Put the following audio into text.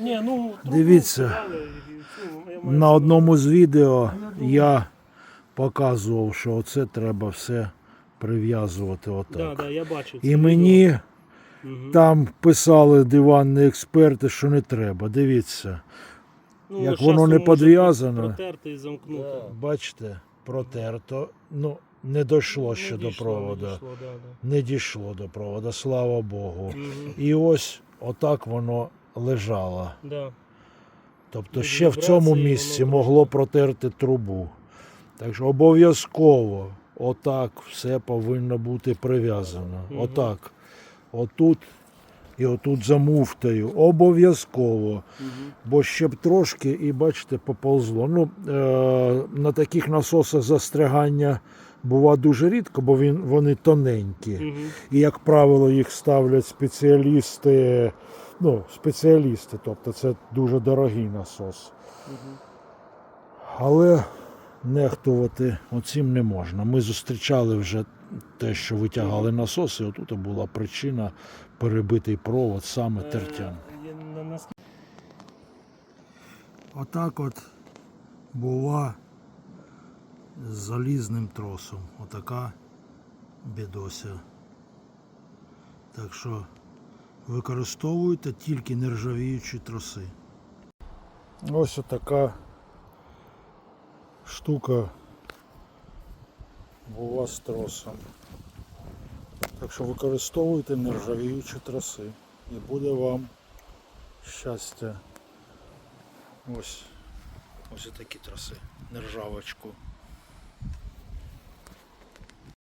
Ну, Дивіться, На одному з відео я показував, що оце треба все прив'язувати отак. да, я бачив. І мені Угу. там писали диванні експерти, що не треба. Дивіться, ну, як воно не підв'язано. Протерти і замкнути. бачите, протерто. Ну, не дійшло ще Не до проводу. Не дійшло, да, да. Не дійшло до проводу, слава Богу. Мгм. І ось отак воно лежало. Да. Тобто ще в цьому місці могло протерти трубу. Так що обов'язково отак все повинно бути прив'язано. Отак. Отут і отут за муфтою. Обов'язково. Бо ще б трошки, і бачите, поползло. Ну, е- на таких насосах застрягання бува дуже рідко, бо він, вони тоненькі. І, як правило, їх ставлять спеціалісти, ну, спеціалісти, тобто це дуже дорогий насос. Але нехтувати оцим не можна. Ми зустрічали вже те, що витягали насоси, отут була причина перебитий провод саме тертям. Е, на- Отак от була з залізним тросом. Отака бідося. Так що використовуйте тільки нержавіючі троси. Ось отака штука була з тросом. Так що використовуйте нержавіючі троси. І буде вам щастя. Ось ось такі траси. Нержавочку.